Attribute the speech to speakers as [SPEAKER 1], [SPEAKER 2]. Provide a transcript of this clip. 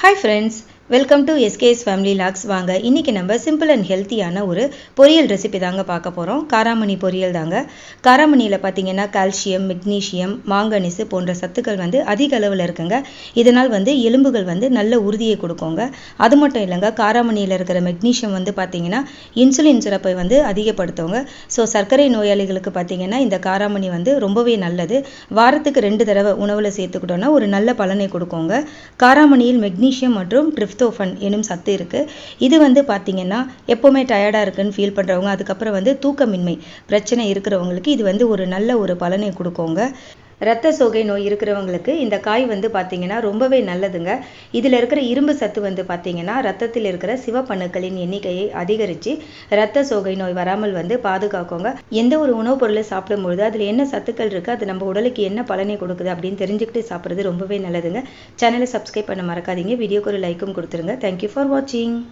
[SPEAKER 1] Hi friends, welcome to SKS family vlogs வாங்க இன்றைக்கி நம்ம சிம்பிள் அண்ட் ஹெல்த்தியான ஒரு பொரியல் ரெசிபி தாங்க பார்க்க போகிறோம் காராமணி பொரியல் தாங்க. காராமணியில் பார்த்தீங்கன்னா கால்சியம் மெக்னீஷியம் மாங்கனீசு போன்ற சத்துக்கள் வந்து அதிக அளவில் இருக்குங்க. இதனால் வந்து எலும்புகள் வந்து நல்ல உறுதியை கொடுக்குங்க. அது மட்டும் இல்லைங்க காராமணியில் இருக்கிற மெக்னீஷியம் வந்து பார்த்தீங்கன்னா இன்சுலின் சுரப்பை வந்து அதிகப்படுத்துவோங்க ஸோ சர்க்கரை நோயாளிகளுக்கு பார்த்தீங்கன்னா இந்த காராமணி வந்து ரொம்பவே நல்லது. வாரத்துக்கு ரெண்டு தடவை உணவில் சேர்த்துக்கிட்டோன்னா ஒரு நல்ல பலனை கொடுக்குங்க. காராமணியில் மெக்னீஷியம் மற்றும் ட்ரிப்டோஃபன் எனும் சத்து இருக்குது இது வந்து பார்த்தீங்கன்னா எப்போவுமே டயர்டாக இருக்குன்னு ஃபீல் பண்ணுறவங்க அதுக்கப்புறம் வந்து தூக்கமின்மை பிரச்சனை இருக்கிறவங்களுக்கு இது வந்து ஒரு நல்ல ஒரு பலனை கொடுக்குங்க. இரத்த சோகை நோய் இருக்கிறவங்களுக்கு இந்த காய் வந்து பார்த்தீங்கன்னா ரொம்பவே நல்லதுங்க. இதில் இருக்கிற இரும்பு சத்து வந்து பார்த்தீங்கன்னா ரத்தத்தில் இருக்கிற சிவப்பணுக்களின் எண்ணிக்கையை அதிகரித்து இரத்த சோகை நோய் வராமல் வந்து பாதுகாக்குங்க. எந்த ஒரு உணவுப் பொருளை சாப்பிடும்பொழுது அதில் என்ன சத்துக்கள் இருக்குது அது நம்ம உடலுக்கு என்ன பலனை கொடுக்குது அப்படின்னு தெரிஞ்சுக்கிட்டு சாப்பிட்றது ரொம்பவே நல்லதுங்க. சேனலை சப்ஸ்கிரைப் பண்ண மறக்காதீங்க. வீடியோக்கு ஒரு லைக்கும் கொடுத்துருங்க. தேங்க்யூ ஃபார் வாட்சிங்